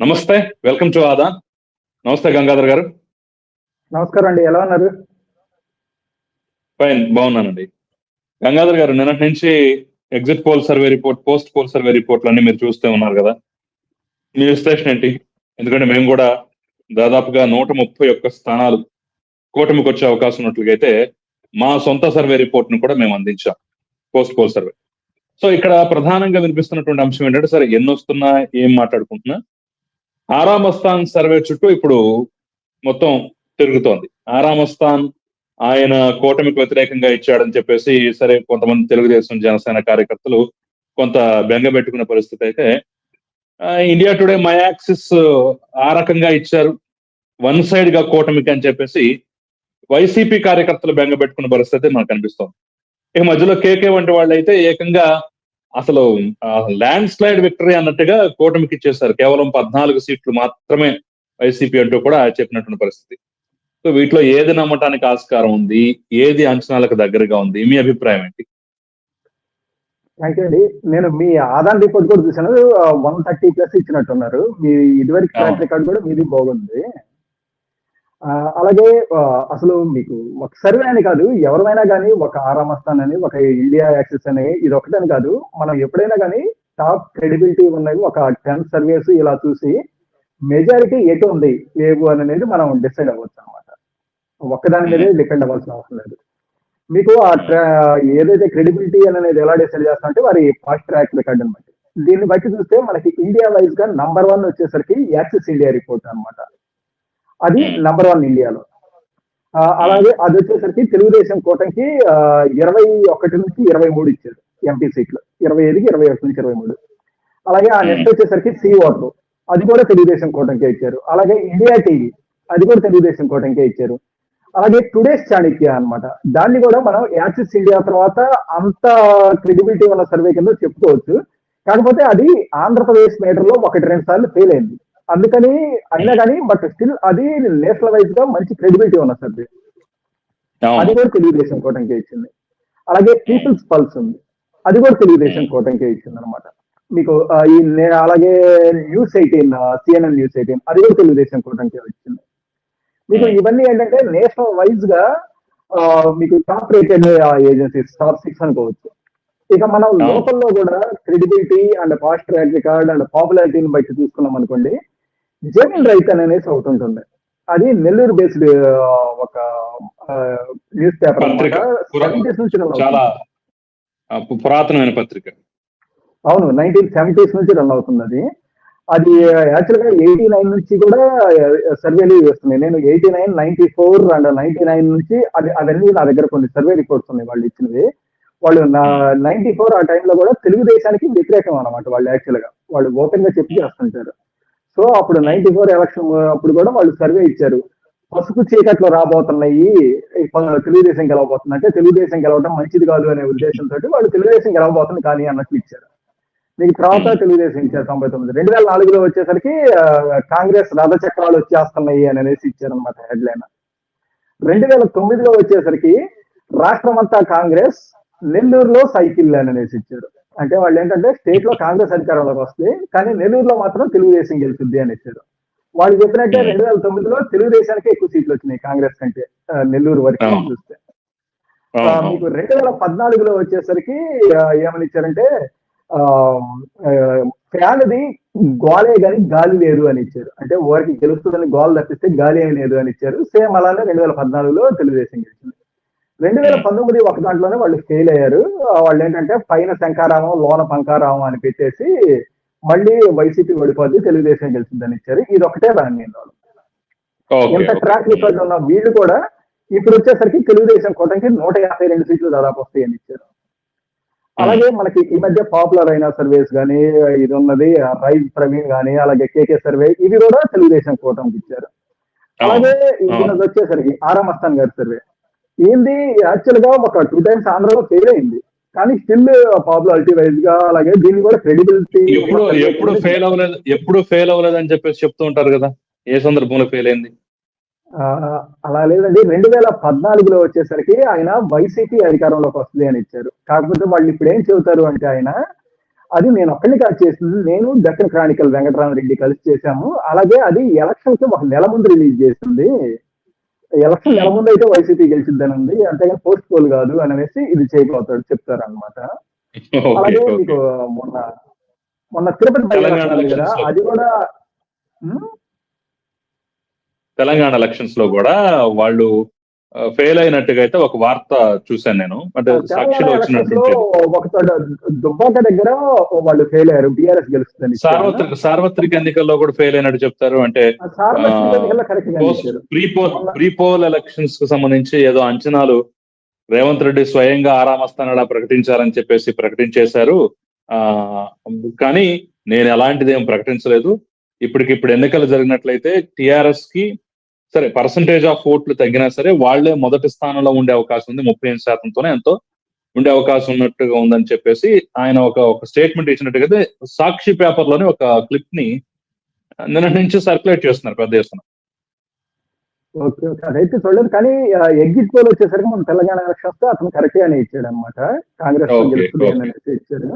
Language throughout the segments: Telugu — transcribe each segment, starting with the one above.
నమస్తే వెల్కమ్ టు ఆదా నమస్తే గంగాధర్ గారు. నమస్కారం అండి ఎలా ఉన్నారు? ఫైన్ బాగున్నానండి. గంగాధర్ గారు నిన్నటి నుంచి exit poll survey report post poll survey రిపోర్ట్లు అన్ని మీరు చూస్తూ ఉన్నారు కదా. మీ విశ్లేషణ ఏంటి? ఎందుకంటే మేము కూడా దాదాపుగా నూట ముప్పై ఒక్క స్థానాలు కూటమికి వచ్చే అవకాశం ఉన్నట్లుగైతే మా సొంత సర్వే రిపోర్ట్ను కూడా మేము అందించాం పోస్ట్ పోల్ సర్వే సో ఇక్కడ ప్రధానంగా వినిపిస్తున్నటువంటి అంశం ఏంటంటే సరే ఎన్ని వస్తున్నా ఏం మాట్లాడుకుంటున్నా ఆరామస్థాన్ సర్వే చుట్టూ ఇప్పుడు మొత్తం తిరుగుతోంది. ఆరామస్థాన్ ఆయన కూటమికి వ్యతిరేకంగా ఇచ్చాడని చెప్పేసి సరే కొంతమంది తెలుగుదేశం జనసేన కార్యకర్తలు కొంత బెంగ పెట్టుకున్న పరిస్థితి అయితే ఇండియా టుడే మై యాక్సిస్ ఆ రకంగా ఇచ్చారు. వన్ సైడ్గా కూటమికి అని చెప్పేసి వైసీపీ కార్యకర్తలు బెంగ పెట్టుకున్న పరిస్థితి మనకు కనిపిస్తోంది ఇక మధ్యలో కేకే వంటి వాళ్ళు అయితే ఏకంగా అసలు ల్యాండ్ స్లైడ్ విక్టరీ అన్నట్టుగా కూటమికి ఇచ్చేశారు. కేవలం పద్నాలుగు సీట్లు మాత్రమే వైసీపీ అంటూ కూడా చెప్పినటువంటి పరిస్థితి. సో వీటిలో ఏది నమ్మటానికి ఆస్కారం ఉంది? ఏది అంచనాలకు దగ్గరగా ఉంది? మీ అభిప్రాయం ఏంటి? అండి. నేను మీ ఆదాన్ రిపోర్ట్ కూడా చూసాను వన్ థర్టీ ప్లస్ ఇచ్చినట్టున్నారు. మీ ఇదివరకు ట్రాక్. రికార్డ్ కూడా మీది బాగుంది. అలాగే అసలు మీకు ఒక సర్వే అని కాదు ఎవరైనా కానీ ఒక ఆరామస్థాన్ అని ఒక ఇండియా యాక్సెస్ అని ఇది ఒకటని కాదు. మనం ఎప్పుడైనా కానీ టాప్ క్రెడిబిలిటీ ఉన్నవి ఒక టెన్ సర్వేస్ ఇలా చూసి మెజారిటీ ఎటు ఉంది లేవు అని అనేది మనం డిసైడ్ అవ్వచ్చు అనమాట ఒక్కదాని మీదే డిపెండ్ అవ్వాల్సిన అవసరం లేదు. మీకు ఆ ట్రా ఏదైతే క్రెడిబిలిటీ అనేది ఎలా డిసైడ్ చేస్తా అంటే వారి ఫాస్ట్ ట్రాక్ రికార్డ్ అనమాట దీన్ని బట్టి చూస్తే మనకి ఇండియా వైజ్గా నంబర్ వన్ వచ్చేసరికి యాక్సిస్ ఇండియా రిపోర్ట్ అన్నమాట. అది Hmm. నంబర్ వన్ ఇండియాలో. అలాగే అది వచ్చేసరికి తెలుగుదేశం కూటమికి ఇరవై ఒకటి నుంచి ఇరవై మూడు ఇచ్చారు ఎంపీ సీట్లు. ఇరవై ఐదుకి ఇరవై ఒకటి నుంచి ఇరవై మూడు. అలాగే ఆ నెక్స్ట్ వచ్చేసరికి సి ఓటర్ అది కూడా తెలుగుదేశం కూటమికే ఇచ్చారు. అలాగే ఇండియా టీవీ అది కూడా తెలుగుదేశం కూటమికే ఇచ్చారు. అలాగే టుడేస్ చాణక్య అన్నమాట. దాన్ని కూడా మనం యాక్సిస్ ఇండియా తర్వాత అంత క్రెడిబిలిటీ ఉన్న సర్వే కింద చెప్పుకోవచ్చు. కాకపోతే అది ఆంధ్రప్రదేశ్ మేటర్లో ఒకటి రెండు సార్లు ఫెయిల్ అయింది. అందుకని అయినా కానీ బట్ స్టిల్ అది నేషనల్ వైజ్గా మంచి క్రెడిబిలిటీ ఉన్న సర్వే అది కూడా తెలుగుదేశం కూటమికే ఇచ్చింది. అలాగే పీపుల్స్ పల్స్ ఉంది. అది కూడా తెలుగుదేశం కూటమికే ఇచ్చింది అనమాట మీకు ఈ నేను అలాగే News Eighteen CNN News Eighteen అది కూడా తెలుగుదేశం కూటమికే వచ్చింది. మీకు ఇవన్నీ ఏంటంటే నేషనల్ వైజ్గా మీకు top rated agencies top six అనుకోవచ్చు. ఇక మనం. లోకల్లో కూడా credibility and fast track record and పాపులారిటీని బట్టి చూసుకున్నాం అనుకోండి జమీన్ రైత్ అనేది ఒకటి ఉంటుంది అది నెల్లూరు బేస్డ్ ఒక న్యూస్ పేపర్. పురా- నుంచి. చాలా పురాతనమైన పత్రిక. అవును నైన్టీన్ సెవెంటీస్ నుంచి రన్ అవుతుంది అది. అది యాక్చువల్గా ఎయిటీ నైన్ నుంచి కూడా సర్వేలు చేస్తున్నాయి నేను eighty nine ninety four and ninety nine నుంచి అది అవన్నీ నా దగ్గర కొన్ని సర్వే రిపోర్ట్స్ ఉన్నాయి వాళ్ళు ఇచ్చినవి. వాళ్ళు నైన్టీ ఫోర్ ఆ టైంలో కూడా తెలుగుదేశానికి వ్యతిరేకం అన్నమాట వాళ్ళు యాక్చువల్గా. వాళ్ళు ఓపెన్గా చెప్పి చేస్తుంటారు. సో అప్పుడు నైన్టీ ఫోర్ ఎలక్షన్ అప్పుడు కూడా వాళ్ళు సర్వే ఇచ్చారు. పసుపు చీకట్లో రాబోతున్నాయి. తెలుగుదేశం గెలవబోతుంది అంటే తెలుగుదేశం గెలవడం మంచిది కాదు అనే ఉద్దేశంతో వాళ్ళు తెలుగుదేశం గెలవబోతుంది కానీ అన్నట్లు ఇచ్చారు. మీకు తర్వాత తెలుగుదేశం ఇచ్చారు తొంభై తొమ్మిది. రెండు వేల నాలుగులో వచ్చేసరికి కాంగ్రెస్ రథ చక్రాలు వచ్చేస్తున్నాయి అని అనేసి ఇచ్చారనమాట హెడ్లైన్. రెండు వేల తొమ్మిదిలో వచ్చేసరికి రాష్ట్రం అంతా కాంగ్రెస్ నెల్లూరులో సైకిల్ అని అనేసి ఇచ్చారు. అంటే వాళ్ళు ఏంటంటే స్టేట్లో కాంగ్రెస్ అధికారంలోకి వస్తుంది కానీ నెల్లూరులో మాత్రం తెలుగుదేశం గెలుస్తుంది అని ఇచ్చారు. వాళ్ళు చెప్పినట్టే రెండు వేల తొమ్మిదిలో తెలుగుదేశానికి ఎక్కువ సీట్లు వచ్చినాయి కాంగ్రెస్ కంటే నెల్లూరు వరకు. చూస్తే. మీకు రెండు వేల పద్నాలుగులో వచ్చేసరికి ఏమని ఇచ్చారంటే ఫ్యాన్ది గోలే గాని గాలి లేదు అని ఇచ్చారు. అంటే వారికి గెలుస్తుందని గోల్ తప్పిస్తే గాలి ఏమి లేదు అని ఇచ్చారు. సేమ్ అలానే రెండు వేల పద్నాలుగులో తెలుగుదేశం గెలిచింది. రెండు వేల పంతొమ్మిది ఒక దాంట్లోనే వాళ్ళు ఫెయిల్ అయ్యారు. వాళ్ళు ఏంటంటే పైన శంకారామం లోన పంకారామం అని పెట్టేసి మళ్ళీ వైసీపీ ఓడిపోద్ది తెలుగుదేశం గెలిచిందని ఇచ్చారు. ఇది ఒకటే దాన్ని వాళ్ళు ఎంత ట్రాక్ రికార్డ్ ఉన్న వీళ్ళు కూడా ఇప్పుడు వచ్చేసరికి తెలుగుదేశం కూటమికి నూట యాభై రెండు సీట్లు దాదాపు వస్తాయని ఇచ్చారు. అలాగే మనకి ఈ మధ్య పాపులర్ అయిన సర్వేస్ కానీ ఇది ఉన్నది రైజ్ ప్రవీణ్ కానీ అలాగే కేకే సర్వే ఇవి కూడా తెలుగుదేశం కూటమికి ఇచ్చారు. అలాగే ఈయనది వచ్చేసరికి ఆరామ్ అస్థాన్ గారి సర్వే ఏంది? యాక్చువల్గా ఒక టూ టైమ్స్ ఆంధ్రలో ఫెయిల్ అయింది. కానీ స్టిల్ పాపులారిటీ వైజ్గా అలాగే దీన్ని కూడా క్రెడిబిలిటీ ఎప్పుడు ఎప్పుడు ఫెయిల్ అవ్వలేదు ఎప్పుడు ఫెయిల్ అవ్వలేదు అని చెప్పేసి చెప్తూ ఉంటారు కదా. ఏ సందర్భంలో ఫెయిల్ అయింది? అలా లేదండి. రెండు వేల పద్నాలుగులో వచ్చేసరికి ఆయన వైసీపీ అధికారంలోకి వస్తుంది అని ఇచ్చారు. కాకపోతే వాళ్ళు ఇప్పుడు ఏం చెబుతారు అంటే ఆయన అది నేను ఒక్కడిని కాదు చేసింది నేను దక్కన్ క్రానికల్ వెంకటరామరెడ్డి కలిసి చేశాము. అలాగే అది ఎలక్షన్కి ఒక నెల ముందు రిలీజ్ చేసింది. ఎలక్షన్ నెల ముందు అయితే వైసీపీ గెలిచిద్దని ఉంది అంతేగాని పోస్ట్ పోల్ కాదు అని అనేసి ఇది చేయబోతాడు చెప్తారు అనమాట అలాగే మీకు మొన్న మొన్న తిరుపతి కదా. అది కూడా తెలంగాణ ఎలక్షన్స్లో కూడా వాళ్ళు ఫెయిల్ అయినట్టుగా అయితే ఒక వార్త చూశాను నేను. అంటే సాక్షిలో వచ్చినటువంటి దుబ్బాక దగ్గర వాళ్ళు ఫెయిల్ అయ్యారు బీఆర్ఎస్ గెలుస్తుంది సార్వత్రిక సార్వత్రిక ఎన్నికల్లో కూడా ఫెయిల్ అయినట్టు చెప్తారు. అంటే ప్రీ పోల్ ప్రీ పోల్ ఎలక్షన్స్కు సంబంధించి ఏదో అంచనాలు రేవంత్ రెడ్డి స్వయంగా ఆరామస్థానాలా ప్రకటించారని చెప్పేసి ప్రకటించేశారు. ఆ కానీ నేను ఎలాంటిది ఏం ప్రకటించలేదు. ఇప్పటికిప్పుడు ఎన్నికలు జరిగినట్లయితే టిఆర్ఎస్కి సరే పర్సంటేజ్ ఆఫ్ ఓట్లు తగ్గినా సరే వాళ్ళే మొదటి స్థానంలో ఉండే అవకాశం ఉంది. ముప్పై ఎనిమిది శాతంతోనే ఎంతో ఉండే అవకాశం ఉన్నట్టుగా ఉందని చెప్పేసి ఆయన ఒక ఒక స్టేట్మెంట్ ఇచ్చినట్టుగా అయితే సాక్షి పేపర్లోనే ఒక క్లిప్ని నిన్న నుంచి సర్క్యులేట్ చేస్తున్నారు పెద్ద ఎత్తున. Okay okay. అదైతే చూడలేదు కానీ ఎగ్జిట్ పోల్ వచ్చేసరికి మన తెలంగాణ ఎలక్షన్స్ అతను కరెక్ట్ గానే ఇచ్చాడు అనమాట కాంగ్రెస్ ఇచ్చాడు.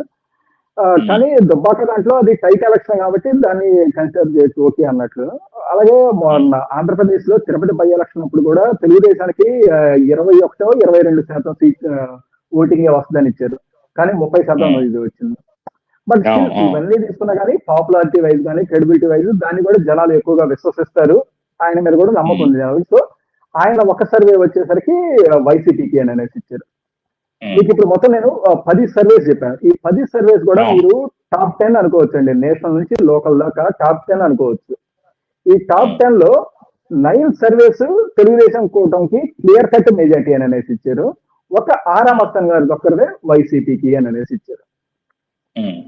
కానీ దుబ్బాక దాంట్లో అది టైట్ ఎలక్షన్ కాబట్టి దాన్ని కన్సిడర్ చేయొచ్చు ఓకే అన్నట్లు అలాగే మొన్న ఆంధ్రప్రదేశ్లో తిరుపతి బై ఎలక్షన్ అప్పుడు కూడా తెలుగుదేశానికి ఇరవై ఒకటో ఇరవై రెండు శాతం సీట్ ఓటింగ్ వస్తుందని ఇచ్చారు. కానీ ముప్పై శాతం. ఇది వచ్చింది. బట్. ఇవన్నీ తీసుకున్నా కానీ పాపులారిటీ వైజ్ కానీ క్రెడిబిలిటీ వైజ్ దాన్ని కూడా జనాలు ఎక్కువగా విశ్వసిస్తారు. ఆయన మీద కూడా నమ్మకం ఉంది జనాలు సో ఆయన ఒక సర్వే వచ్చేసరికి వైసీపీకి అని అనేసి ఇచ్చారు. మీకు ఇప్పుడు మొత్తం నేను పది సర్వేస్ చెప్పాను. ఈ పది సర్వేస్ కూడా. మీరు టాప్ టెన్ అనుకోవచ్చు అండి నేషనల్ నుంచి లోకల్ దాకా టాప్ టెన్ అనుకోవచ్చు. ఈ టాప్ టెన్లో నైన్ సర్వేస్ తెలుగుదేశం కూటమికి క్లియర్ కట్ మెజార్టీ అని అనేసి ఇచ్చారు. ఒక ఆరా మొత్తం గారి ఒక్కరిదే వైసీపీకి అని అనేసి ఇచ్చారు. ఉమ్.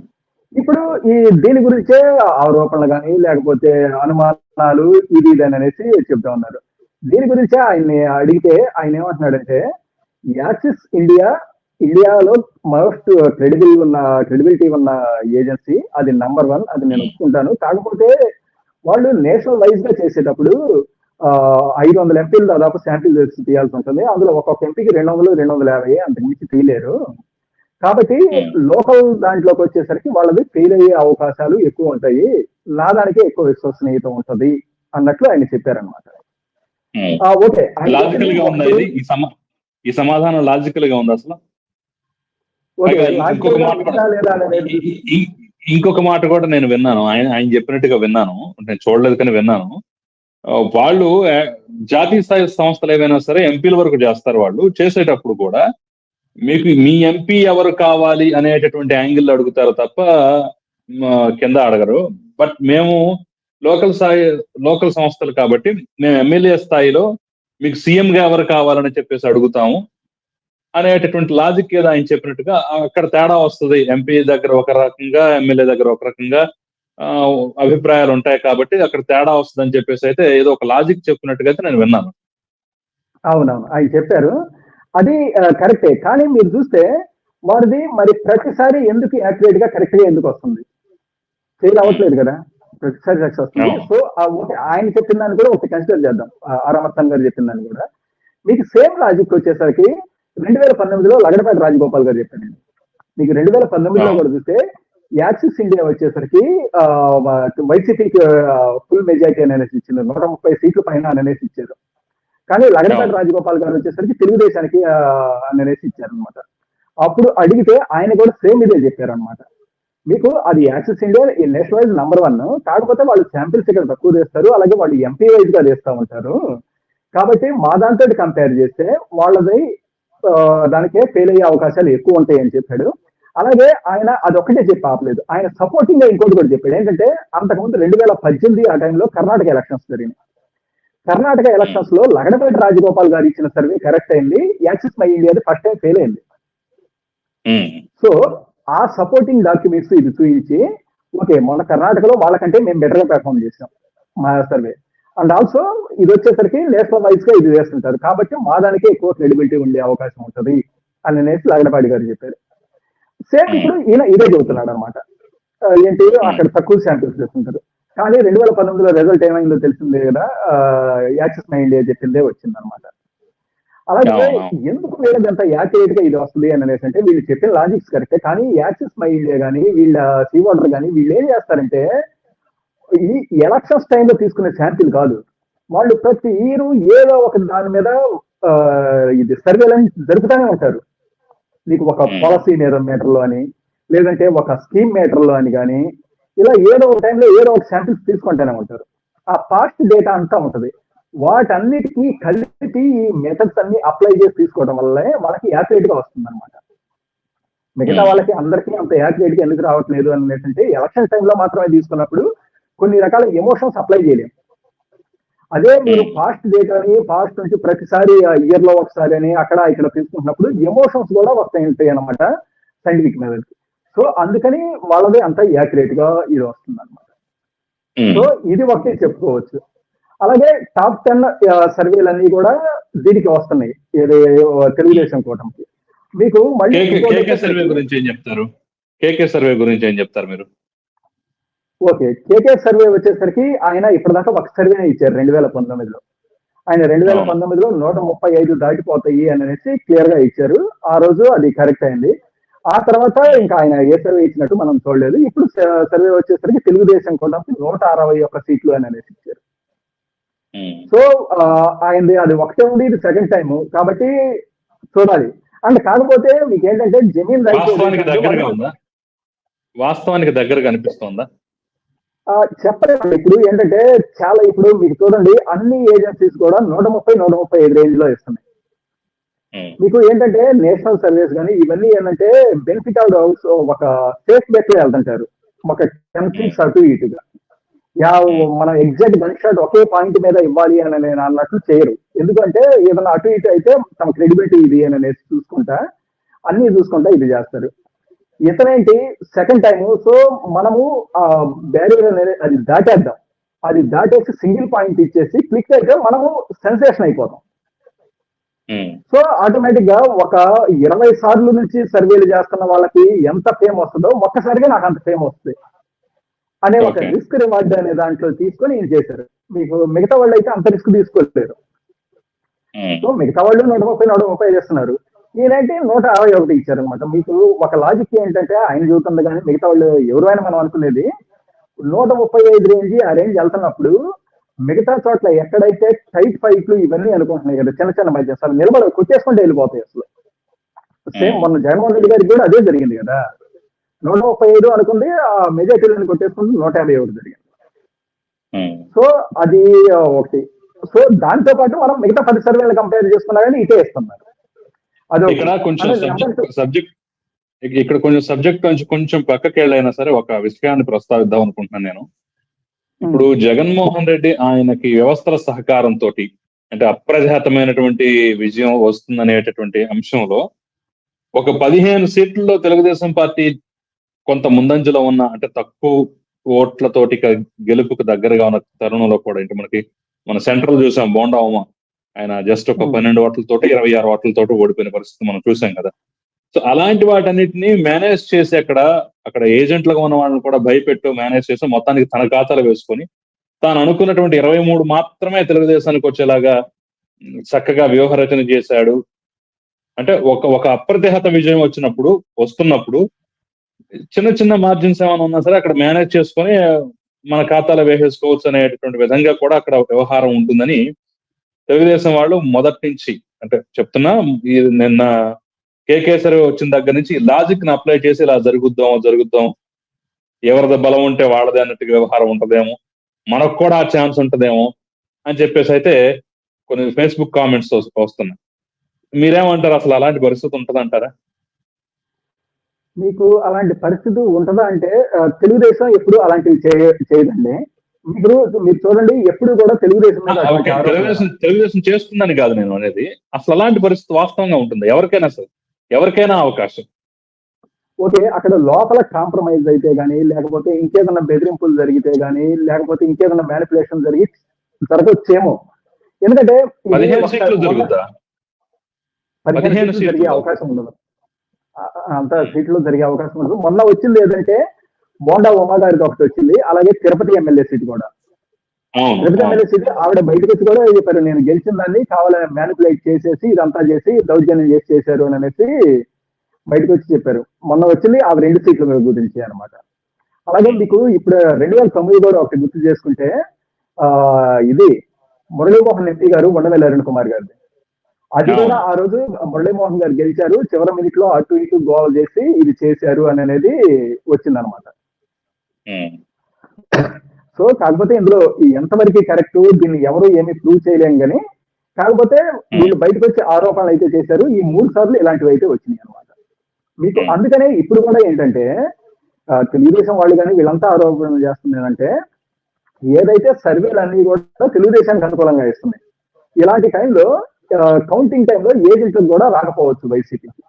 ఇప్పుడు ఈ దీని గురించే ఆరోపణలు కానీ లేకపోతే అనుమానాలు ఇది ఇది అని అనేసి చెప్తా ఉన్నారు. దీని గురించే ఆయన్ని అడిగితే ఆయన ఏమంటున్నాడంటే యాక్సిస్ ఇండియా ఇండియాలో మోస్ట్ క్రెడిబుల్ ఉన్న క్రెడిబిలిటీ ఉన్న ఏజెన్సీ అది నంబర్ వన్ అది నేను ఒప్పుకుంటాను. కాకపోతే వాళ్ళు నేషనల్ వైజ్గా చేసేటప్పుడు ఐదు వందల ఎంపీలు దాదాపు శాంపిల్ తీయాల్సి ఉంటుంది. అందులో ఒక్కొక్క ఎంపీకి రెండు వందలు రెండు వందల యాభై అంతకు మించి తీయలేరు. కాబట్టి లోకల్ దాంట్లోకి వచ్చేసరికి వాళ్ళది ఫెయిల్ అయ్యే అవకాశాలు ఎక్కువ ఉంటాయి. నా దానికే ఎక్కువ విశ్వసనీయత ఉంటది అన్నట్లు ఆయన చెప్పారనమాట ఉమ్. ఓకే. లాజికల్గా ఉందా ఇది? ఈ సమా ఈ సమాధానం లాజికల్గా ఉంది అసలు ఇంకొక మాట కూడా నేను విన్నాను. ఆయన ఆయన చెప్పినట్టుగా విన్నాను. నేను చూడలేదు కానీ విన్నాను. వాళ్ళు జాతీయ స్థాయి సంస్థలు ఏవైనా సరే ఎంపీల వరకు చేస్తారు వాళ్ళు. చేసేటప్పుడు కూడా మీకు మీ ఎంపీ ఎవరు కావాలి అనేటటువంటి యాంగిల్ అడుగుతారు తప్ప కింద అడగరు. బట్ మేము లోకల్ స్థాయి లోకల్ సంస్థలు కాబట్టి మేము ఎమ్మెల్యే స్థాయిలో మీకు సీఎం గా ఎవరు కావాలని చెప్పేసి అడుగుతాము. అనేటటువంటి లాజిక్ ఏదో ఆయన చెప్పినట్టుగా అక్కడ తేడా వస్తుంది. ఎంపీ దగ్గర ఒక రకంగా ఎమ్మెల్యే దగ్గర ఒక రకంగా అభిప్రాయాలు ఉంటాయి కాబట్టి అక్కడ తేడా వస్తుంది అని చెప్పేసి అయితే ఏదో ఒక లాజిక్ చెప్పినట్టుగా అయితే నేను విన్నాను. అవునవును. ఆయన చెప్పారు. అది కరెక్టే. కానీ మీరు చూస్తే వారిది మరి ప్రతిసారి ఎందుకు యాక్యురేట్గా కరెక్ట్గా ఎందుకు వస్తుంది? ఫెయిల్ అవ్వట్లేదు కదా? ప్రతిసారి సక్సెస్ వస్తుంది. సో ఆయన చెప్పిన దాన్ని కూడా ఒకటి కన్సిడర్ చేద్దాం. ఆరామత్తం గారు చెప్పిన దాన్ని కూడా. మీకు సేమ్ లాజిక్ వచ్చేసరికి రెండు వేల పంతొమ్మిదిలో లగడపేట రాజగోపాల్ గారు చెప్పాను నేను. మీకు రెండు వేల పంతొమ్మిదిలో. కూడా చూస్తే యాక్సిస్ ఇండియా వచ్చేసరికి వైసీపీకి ఫుల్ మెజారిటీ అనేసి ఇచ్చింది. నూట ముప్పై సీట్ల పైన అనేసి ఇచ్చారు. కానీ లగడపేట. రాజగోపాల్ గారు వచ్చేసరికి తెలుగుదేశానికి అనేసి ఇచ్చారనమాట అప్పుడు అడిగితే ఆయన కూడా సేమ్ ఇదే చెప్పారనమాట మీకు అది యాక్సిస్ ఇండియా ఈ నేషనల్ వైజ్ నంబర్ వన్ కాకపోతే వాళ్ళు శాంపిల్స్ ఇక్కడ తక్కువ చేస్తారు అలాగే వాళ్ళు ఎంపీ వైజ్గా చేస్తూ ఉంటారు. కాబట్టి మా దాంతో కంపేర్ చేస్తే వాళ్ళది దానికే ఫెయిల్ అయ్యే అవకాశాలు ఎక్కువ ఉంటాయి అని చెప్పాడు. అలాగే ఆయన అదొక్కటే చెప్పి ఆపలేదు. ఆయన సపోర్టింగ్గా ఇంకోటి కూడా చెప్పాడు. ఏంటంటే అంతకుముందు రెండు వేల పద్దెనిమిది ఆ టైంలో కర్ణాటక ఎలక్షన్స్ జరిగినాయి. కర్ణాటక ఎలక్షన్స్లో లగడపేట రాజగోపాల్ గారు ఇచ్చిన సర్వే కరెక్ట్ అయింది. యాక్సిస్ మై ఇండియాది ఫస్ట్ టైం ఫెయిల్ అయింది. ఉమ్. సో ఆ సపోర్టింగ్ డాక్యుమెంట్స్ ఇది చూపించి ఓకే మన కర్ణాటకలో వాళ్ళకంటే మేము బెటర్గా పెర్ఫామ్ చేసాం మా సర్వే అండ్ ఆల్సో ఇది వచ్చేసరికి నేషనల్ వైజ్గా ఇది వేస్తుంటారు. కాబట్టి మా దానికే ఎక్కువ క్రెడిబిలిటీ ఉండే అవకాశం ఉంటుంది అని అనేసి లగడపాటి గారు చెప్పారు. సేమ్ ఇప్పుడు ఈయన ఇదే చెబుతున్నాడు అనమాట ఏంటి? అక్కడ తక్కువ శాంపిల్స్ చేస్తుంటారు కానీ రెండు వేల పంతొమ్మిదిలో రిజల్ట్ ఏమైందో తెలిసిందే కదా. యాక్సిస్ మై ఇండియా చెప్పిందే వచ్చింది అనమాట అలాగే. ఎందుకు వీళ్ళకి అంత యాక్యురేట్గా ఇది వస్తుంది అని అనేసి అంటే వీళ్ళు చెప్పిన లాజిక్స్ కరెక్టే కానీ యాక్సిస్ మైండ్ కానీ వీళ్ళ సీ వాటర్ కానీ వీళ్ళు ఏం చేస్తారంటే ఈ ఎలక్షన్స్ టైంలో తీసుకునే శాంపిల్ కాదు. వాళ్ళు ప్రతి ఇయర్ ఏదో ఒక దాని మీద ఆ, ఇది సర్వేలెన్స్ జరుపుతూనే ఉంటారు. నీకు ఒక. పాలసీ మీటర్లో అని లేదంటే ఒక స్కీమ్ మీటర్లో అని కానీ ఇలా ఏదో ఒక టైంలో ఏదో ఒక శాంపిల్స్ తీసుకుంటూనే ఉంటారు. ఆ పాస్ట్ డేటా అంతా ఉంటది. వాటన్నిటికీ కలిపి ఈ మెథడ్స్ అన్ని అప్లై చేసి తీసుకోవడం వల్లే వాళ్ళకి యాక్యురేట్గా వస్తుంది అనమాట మిగతా. వాళ్ళకి అందరికీ అంత యాక్యురేట్గా ఎందుకు రావట్లేదు అని ఏంటంటే ఎలక్షన్ టైంలో మాత్రమే తీసుకున్నప్పుడు కొన్ని రకాల ఎమోషన్స్ అప్లై చేయలేము. అదే మీరు Hmm. పాస్ట్ డేటాని పాస్ట్ నుంచి ప్రతిసారి ఇయర్లో ఒకసారి అని అక్కడ ఇక్కడ తీసుకుంటున్నప్పుడు ఎమోషన్స్ కూడా వస్తాయి ఉంటాయి అనమాట సైంటిఫిక్ మెథడ్ సో అందుకని వాళ్ళది అంత యాక్యురేట్గా ఇది వస్తుంది అనమాట ఉమ్. సో ఇది ఒకటి చెప్పుకోవచ్చు. అలాగే టాప్ టెన్ సర్వేలు అన్ని కూడా దీనికి వస్తున్నాయి. ఇది తెలుగుదేశం కూటమికి. మీకు మళ్ళీ సర్వే గురించి ఏం చెప్తారు? కేకే సర్వే గురించి ఏం చెప్తారు మీరు? ఓకే కేకే సర్వే వచ్చేసరికి ఆయన ఇప్పటిదాకా ఒక సర్వేనే ఇచ్చారు రెండు వేల పంతొమ్మిదిలో. ఆయన రెండు వేల. పంతొమ్మిదిలో నూట ముప్పై ఐదు దాటిపోతాయి అని అనేసి క్లియర్గా ఇచ్చారు. ఆ రోజు అది కరెక్ట్ అయింది. ఆ తర్వాత ఇంకా ఆయన ఏ సర్వే ఇచ్చినట్టు మనం చూడలేదు. ఇప్పుడు సర్వే వచ్చేసరికి తెలుగుదేశం కూటమికి నూట అరవై ఒక్క సీట్లు అని అనేసి ఇచ్చారు. సో ఆయనది అది ఒకటే ఉంది ఇది సెకండ్ టైం కాబట్టి చూడాలి. అండ్ కాకపోతే మీకు ఏంటంటే జమీన్ వాస్తవానికి దగ్గరగా అనిపిస్తోందా? ఆ, చెప్పలేము ఇప్పుడు ఏంటంటే చాలా ఇప్పుడు మీకు చూడండి అన్ని ఏజెన్సీస్ కూడా నూట ముప్పై నూట ముప్పై ఐదు రేంజ్లో ఇస్తున్నాయి. మీకు ఏంటంటే నేషనల్ సర్వీస్ కానీ ఇవన్నీ ఏంటంటే బెనిఫిట్ ఆఫ్ డౌట్స్ ఒక సేఫ్ బెట్లో వెళ్తుంటారు. ఒక టెన్ సీట్స్ అటు ఇటుగా. యా మనం ఎగ్జాక్ట్ గన్ షాట్ ఒకే పాయింట్ మీద ఇవ్వాలి అని నేను అన్నట్లు చేయరు. ఎందుకంటే ఏదైనా అటు ఇటు అయితే తమ క్రెడిబిలిటీ ఇది అని చూసుకుంటా అన్ని చూసుకుంటా ఇది చేస్తారు. ఇతనేంటి? సెకండ్ టైం సో మనము ఆ బ్యారియర్ అనేది అది దాటేద్దాం. అది దాటేసి సింగిల్ పాయింట్ ఇచ్చేసి క్లిక్ అయితే మనము సెన్సేషన్ అయిపోతాం. సో ఆటోమేటిక్గా ఒక ఇరవై సార్లు నుంచి సర్వేలు చేస్తున్న వాళ్ళకి ఎంత ఫేమ్ వస్తుందో ఒక్కసారిగా నాకు అంత ఫేమ్ వస్తుంది. అనే ఒక. రిస్క్ రివార్డ్ అనే దాంట్లో తీసుకొని ఈయన చేశారు? మీకు మిగతా వాళ్ళు అయితే అంత రిస్క్ తీసుకోలేరు. ఉమ్. సో మిగతా వాళ్ళు నూట ముప్పై నూట ముప్పై చేస్తున్నారు. ఈయనంటే నూట అరవై ఒకటి ఇచ్చారు అనమాట మీకు ఒక లాజిక్ ఏంటంటే ఆయన చూస్తుంది కానీ మిగతా వాళ్ళు ఎవరైనా మనం అనుకునేది నూట ముప్పై ఐదు రేంజ్ ఆ రేంజ్ వెళ్తున్నప్పుడు మిగతా చోట్ల ఎక్కడైతే టైట్ ఫైట్లు ఇవన్నీ అనుకుంటున్నాయి కదా చిన్న చిన్న మధ్య అసలు నిలబడ కొట్టేసుకుంటే వెళ్ళిపోతాయి అసలు. సేమ్ మొన్న జగన్మోహన్ రెడ్డి గారికి కూడా అదే జరిగింది కదా. నూట ముప్పై ఐదు అనుకుంది ఆ మెజార్టీలను కొట్టేసుకుంటే నూట యాభై ఒకటి జరిగింది. సో అది ఒకటి. సో దాంతో పాటు మనం మిగతా పది సర్వేలు కంపేర్ చేసుకున్నా కానీ ఇటే ఇస్తున్నారు. అది. ఇక్కడ కొంచెం సబ్జెక్ట్ ఇక్కడ కొంచెం సబ్జెక్ట్ నుంచి కొంచెం పక్కకి వెళ్ళైనా సరే ఒక విషయాన్ని ప్రస్తావిద్దాం అనుకుంటున్నాను నేను. ఇప్పుడు జగన్మోహన్ రెడ్డి ఆయనకి వ్యవస్థల సహకారంతో అంటే అప్రజాతమైనటువంటి విజయం వస్తుందనేటటువంటి అంశంలో ఒక పదిహేను సీట్లలో తెలుగుదేశం పార్టీ కొంత ముందంజలో ఉన్న అంటే తక్కువ ఓట్లతోటి గెలుపుకు దగ్గరగా ఉన్న తరుణంలో కూడా అంటే మనకి మన సెంట్రల్ చూసాం బోండా ఉమ ఆయన జస్ట్ ఒక Hmm. పన్నెండు ఓట్లతోటి ఇరవై ఆరు ఓట్లతోటి ఓడిపోయిన పరిస్థితి మనం చూసాం కదా సో అలాంటి వాటన్నిటిని మేనేజ్ చేసి అక్కడ అక్కడ ఏజెంట్లుగా ఉన్న వాళ్ళని కూడా భయపెట్టు మేనేజ్ చేసి మొత్తానికి తన ఖాతాలో వేసుకొని తాను అనుకున్నటువంటి ఇరవై మూడు మాత్రమే తెలుగుదేశానికి వచ్చేలాగా చక్కగా వ్యూహరచన చేశాడు అంటే ఒక ఒక అప్రతిహత విజయం వచ్చినప్పుడు వస్తున్నప్పుడు చిన్న చిన్న మార్జిన్స్ ఏమైనా ఉన్నా సరే అక్కడ మేనేజ్ చేసుకొని మన ఖాతాలో వేసేసుకోవచ్చు అనేటటువంటి విధంగా కూడా అక్కడ వ్యవహారం ఉంటుందని తెలుగుదేశం వాళ్ళు మొదటి నుంచి అంటే చెప్తున్నా నిన్న కేకే సర్వే వచ్చిన దగ్గర నుంచి లాజిక్ని అప్లై చేసి ఇలా జరుగుద్దాం జరుగుద్దాం ఎవరిది బలం ఉంటే వాళ్ళదే అన్నట్టు వ్యవహారం ఉంటదేమో మనకు కూడా ఆ ఛాన్స్ ఉంటదేమో అని చెప్పేసి అయితే కొన్ని ఫేస్బుక్ కామెంట్స్ వస్తున్నాయి. మీరేమంటారు అసలు అలాంటి పరిస్థితి ఉంటదంటారా? మీకు అలాంటి పరిస్థితి ఉంటుందా అంటే తెలుగుదేశం ఎప్పుడు అలాంటివి చేయ- చేయదండి. మీరు మీరు చూడండి ఎప్పుడు కూడా తెలుగుదేశం తెలుగుదేశం తెలుగుదేశం చేస్తుందని కాదు నేను అనేది. అసలు అలాంటి పరిస్థితి వాస్తవంగా ఉంటుంది. ఎవరికైనా సరే. ఎవరికైనా అవకాశం. ఓకే అక్కడ లోపల కాంప్రమైజ్ అయితే గానీ లేకపోతే ఇంకేదన్నా బెదిరింపులు జరిగితే గానీ లేకపోతే ఇంకేదన్నా మ్యానిపులేషన్ జరిగి జరగచ్చేమో. ఎందుకంటే జరిగే. అవకాశం ఉండదు. అంత సీట్లు జరిగే అవకాశం ఉండదు. మొన్న వచ్చింది ఏదంటే బోండా ఉమా గారికి ఒకటి వచ్చింది. అలాగే తిరుపతి ఎమ్మెల్యే సీట్ కూడా. తిరుపతి. ఎమ్మెల్యే సీట్ ఆవిడ బయటకు వచ్చి కూడా చెప్పారు నేను గెలిచిన దాన్ని కావాలని మ్యానిపులేట్ చేసేసి ఇదంతా చేసి దౌర్జన్యం చేసి చేశారు అని అనేసి బయటకు వచ్చి చెప్పారు. మొన్న వచ్చింది ఆ రెండు సీట్ల గురించి అన్నమాట. అలాగే మీకు ఇప్పుడు రెండు వేల తొమ్మిది కూడా ఒకటి గుర్తు చేసుకుంటే ఆ ఇది మురళీమోహన్ ఎంపీ గారు ఉండవల్లి అరుణ్ కుమార్ గారిది. అది. కూడా ఆ రోజు మురళీమోహన్ గారు గెలిచారు. చివరి మినిట్లో అటు ఇటు గోల్ చేసి ఇది చేశారు అని అనేది వచ్చిందనమాట. సో కాకపోతే ఇందులో ఎంతవరకు కరెక్ట్ దీన్ని ఎవరు ఏమి ప్రూవ్ చేయలేం కానీ కాకపోతే వీళ్ళు బయటకు వచ్చి ఆరోపణలు అయితే చేశారు ఈ మూడు సార్లు ఇలాంటివి అయితే వచ్చినాయి అనమాట మీకు. అందుకనే ఇప్పుడు కూడా ఏంటంటే తెలుగుదేశం వాళ్ళు కానీ వీళ్ళంతా ఆరోపణలు చేస్తుంది ఏంటంటే ఏదైతే సర్వేలు అన్ని కూడా తెలుగుదేశానికి అనుకూలంగా ఇస్తున్నాయి ఇలాంటి టైంలో కౌంటింగ్ టైంలో ఏజెంట్లకు కూడా రాకపోవచ్చు వైసీపీకి.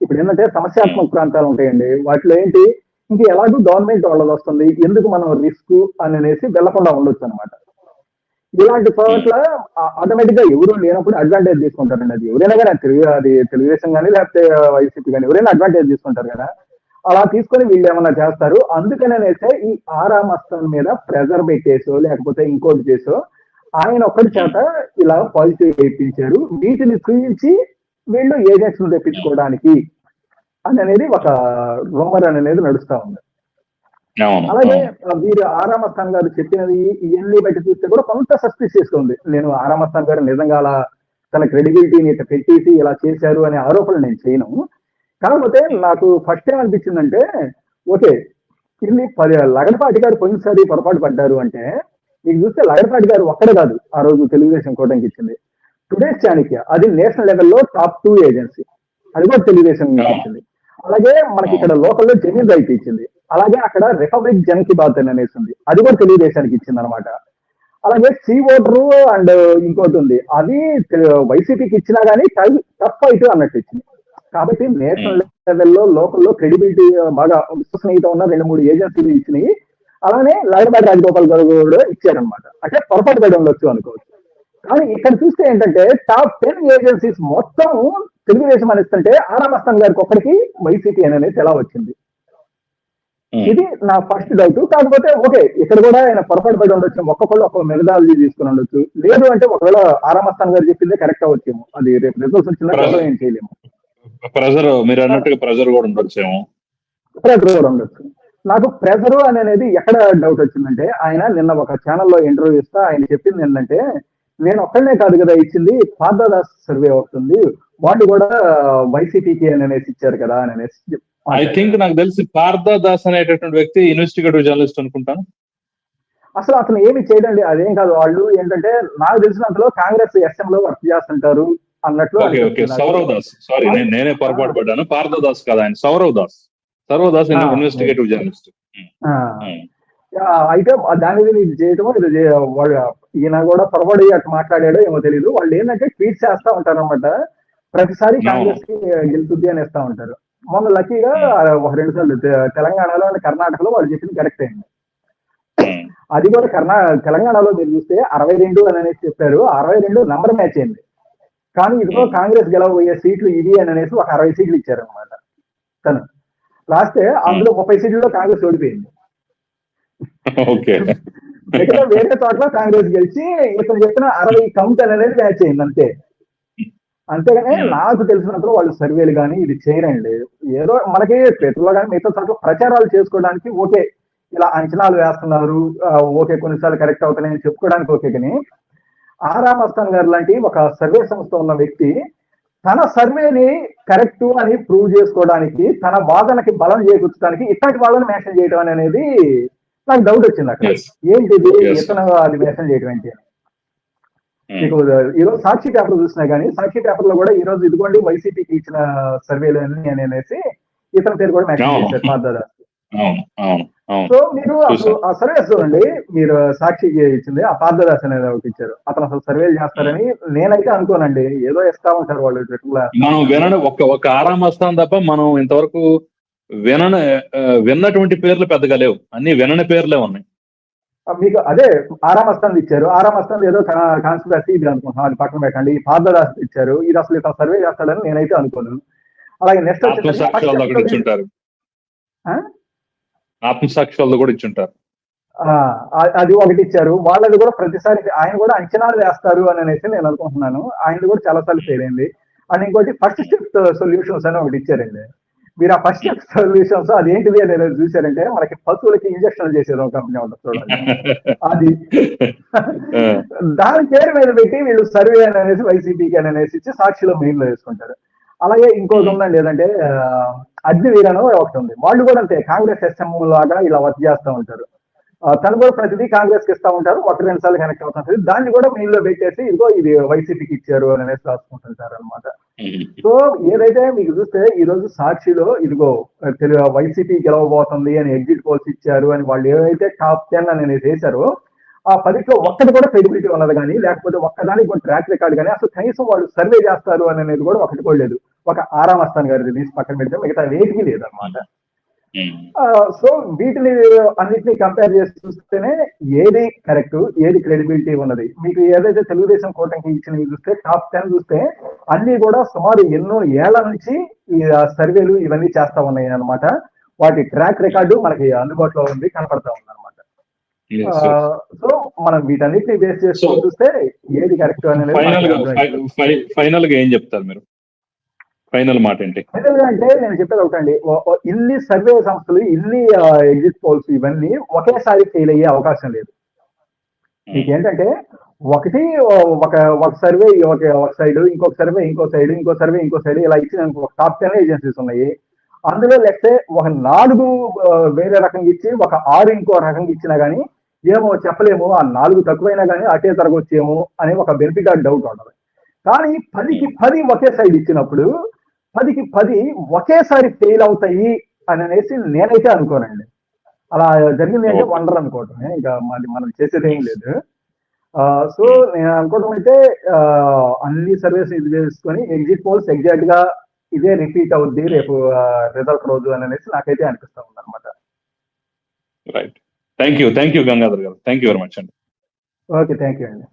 ఇప్పుడు ఏంటంటే సమస్యాత్మక ప్రాంతాలు ఉంటాయండి వాటిలో ఏంటి? ఇంక ఎలాగో గవర్నమెంట్ వాళ్ళది వస్తుంది. ఎందుకు మనం రిస్క్ అని అనేసి వెళ్ళకుండా ఉండొచ్చు అనమాట ఇలాంటి చోట్ల ఆటోమేటిక్గా ఎవరు లేనప్పుడు అడ్వాంటేజ్ తీసుకుంటారండి అది. ఎవరైనా కానీ అది తెలుగు అది తెలుగుదేశం కానీ లేకపోతే వైసీపీ కానీ ఎవరైనా అడ్వాంటేజ్ తీసుకుంటారు కదా. అలా తీసుకొని వీళ్ళు ఏమన్నా చేస్తారు. అందుకనేసే ఈ ఆరా మస్తాన్ మీద ప్రెజర్ పెట్టేసో లేకపోతే ఇంకోటి చేసో ఆయన ఒక్కటి చేత ఇలా పాజిటివ్ వేయించారు. వీటిని చూపించి వీళ్ళు ఏజెంట్స్ తెప్పించుకోవడానికి అని అనేది ఒక రూమర్ అనేది నడుస్తా ఉంది. అలాగే వీరు ఆరామస్థాన్ గారు చెప్పినది ఇవన్నీ బట్టి చూస్తే కూడా కొంత సస్పిషియస్ ఉంది నేను ఆరామస్థాన్ గారు నిజంగా అలా తన క్రెడిబిలిటీని ఇట్లా పెట్టేసి ఇలా చేశారు అనే ఆరోపణలు నేను చేయను. కాకపోతే నాకు ఫస్ట్ ఏం అనిపించిందంటే ఓకే ఇది పది లగడపాటి గారు పోయినసారి పొరపాటు పడ్డారు అంటే మీకు చూస్తే లగడపాటి గారు ఒక్కడే కాదు ఆ రోజు తెలుగుదేశం కూటమికి ఇచ్చింది. టుడే చాణక్య అది నేషనల్ లెవెల్లో టాప్ టూ ఏజెన్సీ. అది కూడా తెలుగుదేశం ఇచ్చింది. అలాగే మనకి ఇక్కడ లోకల్లో జమీన్ రైట్ ఇచ్చింది. అలాగే అక్కడ రిపబ్లిక్ జన్కి బాత్ అని అనేసి ఉంది అది కూడా తెలుగుదేశానికి ఇచ్చింది అనమాట అలాగే సీ ఓటరు అండ్ ఇంకోటి ఉంది. అది వైసీపీకి ఇచ్చినా గానీ టఫ్ ఫైట్ అన్నట్టు ఇచ్చింది. కాబట్టి నేషనల్ లెవెల్లో లోకల్లో క్రెడిబిలిటీ బాగా విశ్వసనీయత ఉన్న రెండు మూడు ఏజెన్సీలు ఇచ్చినాయి. అలానే లాగబాటి రాజగోపాల్ గారు కూడా ఇచ్చారనమాట అంటే పొరపాటు పడి ఉండొచ్చు అనుకోవచ్చు. కానీ ఇక్కడ చూస్తే ఏంటంటే టాప్ టెన్ ఏజెన్సీస్ మొత్తం తెలుగుదేశం అనిస్తుంటే ఆరామస్థాన్ గారికి ఒక్కడికి వైసీపీ అని అనేది ఎలా వచ్చింది. ఇది నా ఫస్ట్ డౌట్. కాకపోతే ఓకే ఇక్కడ కూడా ఆయన పొరపాటు పడి ఉండొచ్చు ఒక్కొక్కళ్ళు ఒక్కొక్క మెథడాలజీ తీసుకుని ఉండొచ్చు. లేదు అంటే ఒకవేళ ఆరామస్థాన్ గారు చెప్పిందే కరెక్ట్ అవ్వచ్చేమో అది రేపు రిజల్ట్స్ వచ్చినా. ఏం చేయలేము. ప్రెజర్ మీరు అన్నట్టుగా ప్రెజర్ కూడా ఉండొచ్చేమో ప్రెజర్ కూడా ఉండొచ్చు. నాకు ప్రెజర్ అని అనేది ఎక్కడ డౌట్ వచ్చిందంటే ఆయన నిన్న ఒక ఛానల్లో ఇంటర్వ్యూ ఇస్తా ఆయన చెప్పింది ఏంటంటే నేను ఒక్కడనే కాదు కదా ఇచ్చింది. పాదాదాస్ సర్వే వస్తుంది వాళ్ళు కూడా వైసీపీకి అని అనేసి ఇచ్చారు కదా అని అనేసి ఐ థింక్ నాకు తెలిసి పార్థ దాస్ అనేటటువంటి వ్యక్తి ఇన్వెస్టిగేటివ్ జర్నలిస్ట్ అనుకుంటాను. అసలు అతను ఏమి చేయడండి? అదేం కాదు. వాళ్ళు ఏంటంటే నాకు తెలిసినంతలో కాంగ్రెస్ ఎస్ఎం లో వర్క్ చేస్తుంటారు అన్నట్లు. సౌరవ్ దాస్. సారీ నేను పొరపాటు పడ్డాను. పార్థ దాస్ కదా ఆయన. Saurav Das. Saurav Das investigative journalist. అయితే దాని మీద ఇది చేయటం ఇది ఈయన కూడా పొరపడి అట్లా మాట్లాడాడో ఏమో తెలియదు వాళ్ళు ఏంటంటే ట్వీట్ చేస్తా ఉంటారు అనమాట ప్రతిసారి. కాంగ్రెస్కి గెలుతుంది అని ఇస్తా ఉంటారు. మొన్న లక్కీగా ఒక రెండు సార్లు తెలంగాణలో అండ్ కర్ణాటకలో వాళ్ళు చెప్పింది కరెక్ట్ అయింది అది కూడా కర్ణా తెలంగాణలో మీరు చూస్తే అరవై రెండు అని అనేసి చెప్పారు. అరవై రెండు నంబర్ మ్యాచ్ అయింది. కానీ ఇదిగో కాంగ్రెస్ గెలవబోయే సీట్లు ఇవి అని అనేసి ఒక అరవై సీట్లు ఇచ్చారు అనమాట తను. లాస్ట్ అందులో ముప్పై సీట్లలో కాంగ్రెస్ ఓడిపోయింది. ఓకే. వేరే చోట్ల కాంగ్రెస్ గెలిచి ఇతను చెప్పిన అరవై కౌంట్ అనేది మ్యాచ్ అయింది అంతే. అంతేగాని Hmm. నాకు తెలిసినంతలో వాళ్ళు సర్వేలు కానీ ఇది చేయరండి ఏదో మనకి ట్విట్టర్లో కానీ మిగతా చోట్ల ప్రచారాలు చేసుకోవడానికి ఓకే. ఇలా అంచనాలు వేస్తున్నారు. ఓకే కొన్నిసార్లు కరెక్ట్ అవుతున్నాయని చెప్పుకోవడానికి ఓకే కానీ ఆరామ్ అస్తాన్ గారు లాంటి ఒక సర్వే సంస్థ ఉన్న వ్యక్తి తన సర్వేని కరెక్ట్ అని ప్రూవ్ చేసుకోవడానికి తన వాదనకి బలం చేకూర్చడానికి ఇట్లాంటి వాళ్ళని మెన్షన్ చేయడం అనేది నాకు డౌట్ వచ్చింది అక్కడ. Yes. ఇతను అది మెన్షన్ చేయడం ఏంటి అని. మీకు ఈ రోజు సాక్షి పేపర్ చూసినా కానీ సాక్షి పేపర్లో కూడా ఈ రోజు ఇదిగోండి వైసీపీకి ఇచ్చిన సర్వేలు అని అని అనేసి ఇతని పేరు కూడా మెన్షన్. చేశారు మాధవ్ సో మీరు. ఆ సర్వేస్ చూడండి. మీరు సాక్షికి ఇచ్చింది ఆ పార్థదాస్ అనేది ఒకటి ఇచ్చారు. అతను అసలు సర్వేలు చేస్తారని నేనైతే అనుకోనండి. ఏదో ఇస్తా ఉంటారు వాళ్ళు మనం వినడం ఒక ఒక ఆరాం వస్తాం తప్ప మనం ఇంతవరకు వినని విన్నటువంటి పేర్లు పెద్దగా లేవు. అన్ని వినని పేర్లే ఉన్నాయి. మీకు అదే ఆరామ్ అస్తాన్ ఇచ్చారు. ఆరామ్ అస్తాన్ ఏదో కాన్స్పిరసీ ఇది అనుకుంటున్నాం అది పక్కన పెట్టండి. ఈ పార్థదాస్ ఇచ్చారు. ఇది అసలు ఇతను సర్వే చేస్తాడని నేనైతే అనుకోను. అలాగే నెక్స్ట్ ఇచ్చుంటారు. ఆత్మసాక్షి వాళ్ళు కూడా ఇచ్చుంటారు. అది ఒకటి ఇచ్చారు. వాళ్ళది కూడా ప్రతిసారి ఆయన కూడా అంచనాలు వేస్తారు అని అనేసి నేను అనుకుంటున్నాను. ఆయనది కూడా చాలా సార్లు ఫెయిల్ అయింది. అండ్ ఇంకోటి ఫస్ట్ స్టెప్ సొల్యూషన్స్ అని ఒకటి ఇచ్చారండి. మీరు ఆ ఫస్ట్ స్టెప్ సొల్యూషన్స్ అది ఏంటిది అని ఏదో చూసారంటే మనకి పశువులకి ఇంజక్షన్ చేసేది ఒక కంపెనీ ఉంటుంది చూడండి. అది దాని పేరు మీద పెట్టి వీళ్ళు సర్వే అని అనేసి వైసీపీకి అని అనేసి ఇచ్చి సాక్షిలో మెయిన్లో వేసుకుంటారు. అలాగే ఇంకోటి ఉందండి ఏదంటే ఆ, అగ్నివీర్ అని ఒకటి ఉంది. వాళ్ళు కూడా అంతే కాంగ్రెస్ ఎస్ఎం లాగా ఇలా వర్క్ చేస్తూ ఉంటారు. తను కూడా ప్రతిదీ కాంగ్రెస్కి ఇస్తా ఉంటారు. ఒక రెండు సార్లు కనెక్ట్ అవుతుంటారు దాన్ని కూడా మెయిన్లో పెట్టేసి ఇదిగో ఇది వైసీపీకి ఇచ్చారు అని అనేసి రాసుకుంటుంటారు అనమాట సో ఏదైతే మీకు చూస్తే ఈ రోజు సాక్షిలో ఇదిగో తెలుగు వైసీపీ గెలవబోతుంది అని ఎగ్జిట్ పోల్స్ ఇచ్చారు అని వాళ్ళు ఏవైతే టాప్ టెన్ అని వేశారో ఆ పదిట్లో ఒక్కటి కూడా క్రెడిబిలిటీ ఉన్నది కానీ లేకపోతే ఒక్కదానికి కూడా ట్రాక్ రికార్డ్ కానీ అసలు కనీసం వాళ్ళు సర్వే చేస్తారు అని అనేది కూడా ఒకటి కూడా లేదు. ఒక ఆరామ్ అస్తాన్ గారి రిలీజ్ పక్కన పెడితే మిగతా వేటికి లేదన్నమాట. సో వీటిని అన్నిటిని కంపేర్ చేసి చూస్తేనే ఏది కరెక్ట్ ఏది క్రెడిబిలిటీ ఉన్నది. మీకు ఏదైతే తెలుగుదేశం కూటమికి ఇచ్చినవి చూస్తే టాప్ టెన్ చూస్తే అన్ని కూడా సుమారు ఎన్నో ఏళ్ళ నుంచి ఈ సర్వేలు ఇవన్నీ చేస్తా ఉన్నాయి అన్నమాట వాటి ట్రాక్ రికార్డు మనకి అందుబాటులో ఉంది కనపడతా ఉంది అనమాట సో మనం వీటన్నిటిని బేస్ చేసుకొని చూస్తే ఏది కరెక్ట్ అనేది. ఫైనల్గా ఏం చెప్తారు మీరు? ఫైనల్ మాట ఏంటి? ఫైనల్గా అంటే నేను చెప్పేది ఒకటండి. ఇన్ని సర్వే సంస్థలు ఇన్ని ఎగ్జిట్ పోల్స్ ఇవన్నీ ఒకేసారి ఫెయిల్ అయ్యే అవకాశం లేదు. మీకు ఏంటంటే ఒకటి ఒక ఒక సర్వే ఒక ఒక సైడ్ ఇంకొక సర్వే ఇంకో సైడ్ ఇంకో సర్వే ఇంకో సైడ్ ఇలా ఇచ్చిన టాప్ టెన్ ఏజెన్సీస్ ఉన్నాయి. అందులో లెక్సే ఒక నాలుగు వేరే రకంగా ఇచ్చి ఒక ఆరు ఇంకో రకంగా ఇచ్చినా గానీ ఏమో చెప్పలేము ఆ నాలుగు తక్కువైనా కానీ అటే తరగొచ్చేమో అనే ఒక బెనిఫిట్ డౌట్ ఉండదు కానీ పదికి పది ఒకే సైడ్ ఇచ్చినప్పుడు పదికి పది ఒకేసారి ఫెయిల్ అవుతాయి అని అనేసి నేనైతే అనుకోనండి. అలా జరిగింది అంటే వండర్ అనుకోవటమే ఇంకా మరి మనం చేసేది ఏం లేదు. సో నేను అనుకోవడం అయితే అన్ని సర్వీస్ ఇది చేసుకొని ఎగ్జిట్ పోల్స్ ఎగ్జాక్ట్గా ఇదే రిపీట్ అవుద్ది రేపు రిజల్ట్ రోజు అని అనేసి నాకైతే అనిపిస్తా ఉంది అనమాట right thank you thank you Gangadhar గారు. థ్యాంక్ యూ వెరీ మచ్ అండి. ఓకే థ్యాంక్ యూ అండి.